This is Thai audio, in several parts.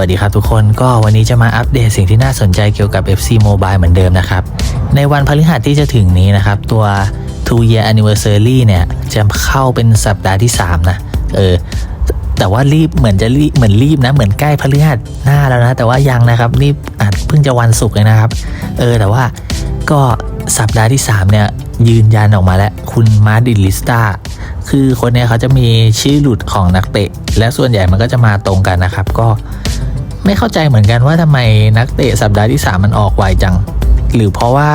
วัสดีครับทุกคนก็วันนี้จะมาอัปเดตสิ่งที่น่าสนใจเกี่ยวกับ FC Mobile เหมือนเดิมนะครับ ในวันพฤหัสที่จะถึงนี้นะครับ ตัว two year anniversary เนี่ย จะเข้าเป็นสัปดาห์ที่ 3 นะ เออ แต่ว่ารีบเหมือนจะรีบเหมือนรีบนะ เหมือนใกล้พฤหัสหน้าแล้วนะ แต่ว่ายังนะครับ นี่อาจเพิ่งจะวันศุกร์เลยนะครับ เออ แต่ว่าก็สัปดาห์ที่ 3 เนี่ย ยืนยันออกมาแล้ว คุณมาดิลิสตาคือคนเนี้ยเขาจะมีชื่อหลุดของนักเตะ และส่วนใหญ่มันก็จะมาตรงกันนะครับ ก็ ไม่เข้าใจเหมือนกันว่าทำไมนักเตะสัปดาห์ที่ 3 มันออกไวจัง หรือเพราะว่า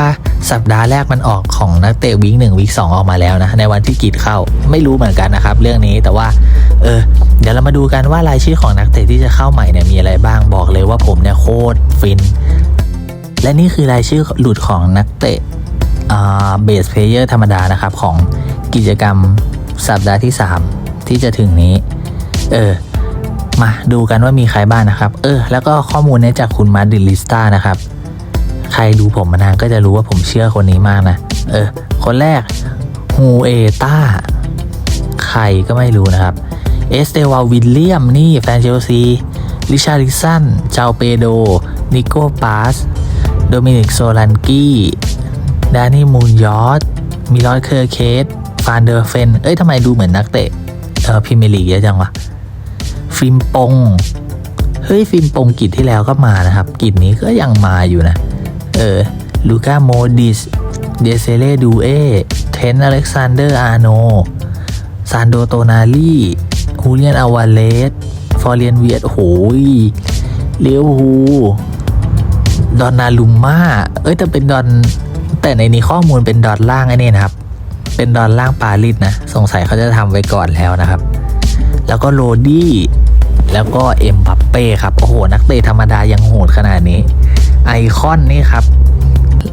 สัปดาห์แรกมันออกของนักเตะวีคหนึ่งวีคสองออกมาแล้วนะ ในวันที่กีดเข้าไม่รู้เหมือนกันนะครับ เรื่องนี้แต่ว่า เออ เดี๋ยวเรามาดูกันว่ารายชื่อของนักเตะที่จะเข้าใหม่เนี่ยมีอะไรบ้างบอกเลยว่าผมเนี่ยโคตรฟิน และนี่คือรายชื่อหลุดของนักเตะเบสเพลเยอร์ธรรมดานะครับของกิจกรรมสัปดาห์ที่ 3 ที่จะถึงนี้ เออ มาดูกันว่ามีใครบ้างนะครับ เออ แล้วก็ข้อมูลนี้จากคุณมาดิลิสตานะครับ ใครดูผมมานานก็จะรู้ว่าผมเชื่อคนนี้มากนะ เออ คนแรกฮูเอต้าใครก็ไม่รู้นะครับ เอสเตวาวิลเลียมนี่แฟนเชลซีลิชาริสันเจาเปโด นิโกปาส โดมินิกโซลันกี้ดานี่มูนยอสมิลอสเคอร์เคสฟานเดอร์เฟน เอ้ยทำไมดูเหมือนนักเตะเออพิมเมลีเยอะจังวะ ฟิล์มปงเฮ้ยฟิล์มปงกิจที่แล้วก็มานะครับกิจนี้ก็ยังมาอยู่นะ เออลูก้าโมดิสเดเซเลดูเอเทนอเล็กซานเดอร์อาโนซานโดโตนาลีฮูเลียนอาวาเลสฟอร์เรียนเวียดโหยเลียวฮูดอนนาลุมมาเอ้ยแต่เป็นดอนแต่ในนี้ข้อมูลเป็นดอนล่างไอ้นี่นะครับ เป็นดอนล่างปารีสนะ สงสัยเขาจะทำไว้ก่อนแล้วนะครับ แล้วก็โรดี้ แล้วก็เอ็มบัปเป้ครับ โอ้โห นักเตะธรรมดายังโหดขนาดนี้ ไอคอนนี่ครับ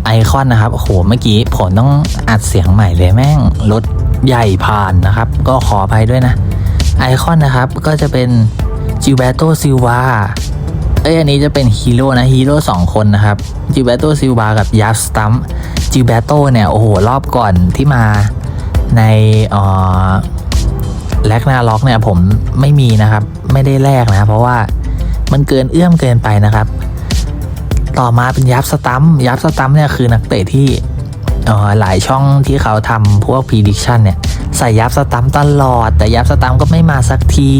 ไอคอนนะครับ โอ้โห เมื่อกี้ผมต้องอัดเสียงใหม่เลยแม่งรถใหญ่ผ่านนะครับ ก็ขออภัยด้วยนะ ไอคอนนะครับ ก็จะเป็นจิ l เบโตซิลวาเอ้ยอันนี้จะเป็นฮีโร่นะฮีโร่สองคนนะครับจิ l เบโตซิลวากับยัสตัมจิ l เบโตเนี่ย โอ้โห รอบก่อนที่มาในอ่อ แลกหน้าล็อกเนี่ยผมไม่มีนะครับ ไม่ได้แลกนะ เพราะว่ามันเกินเอื้อมเกินไปนะครับ ต่อมาเป็นยับสตัมยับสตัมเนี่ยคือนักเตะที่อ่อหลายช่องที่เขาทำพวก prediction เนี่ยใส่ยับสตัมตลอด แต่ยับสตัมก็ไม่มาสักที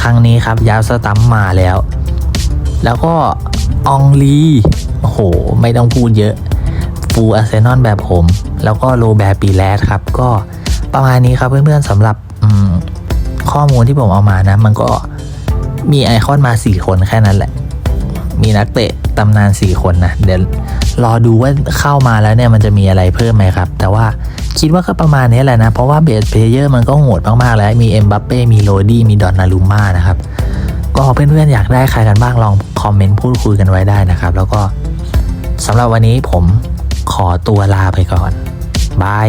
ครั้งนี้ครับยับสตัมมาแล้ว แล้วก็อองลีโอ้โห ไม่ต้องพูดเยอะฟูอาร์เซนอลแบบผม แล้วก็โรแบร์ปีแลสครับ ก็ประมาณนี้ครับเพื่อนๆสำหรับ ข้อมูลที่ผมเอามานะ มันก็มีไอคอนมา 4 คนแค่นั้นแหละ มีนักเตะตำนาน 4 คนนะ เดี๋ยวรอดูว่าเข้ามาแล้วเนี่ยมันจะมีอะไรเพิ่มไหมครับ แต่ว่าคิดว่าก็ประมาณนี้แหละนะ เพราะว่าเบสเพลเยอร์มันก็โหดมาก ๆ แล้ว มีเอ็มบัปเป้ มีโรดี้ มีดอนนารูม่านะครับ ก็เพื่อนๆอยากได้ใครกันบ้างลองคอมเมนต์พูดคุยกันไว้ได้นะครับ แล้วก็สำหรับวันนี้ผมขอตัวลาไปก่อนบาย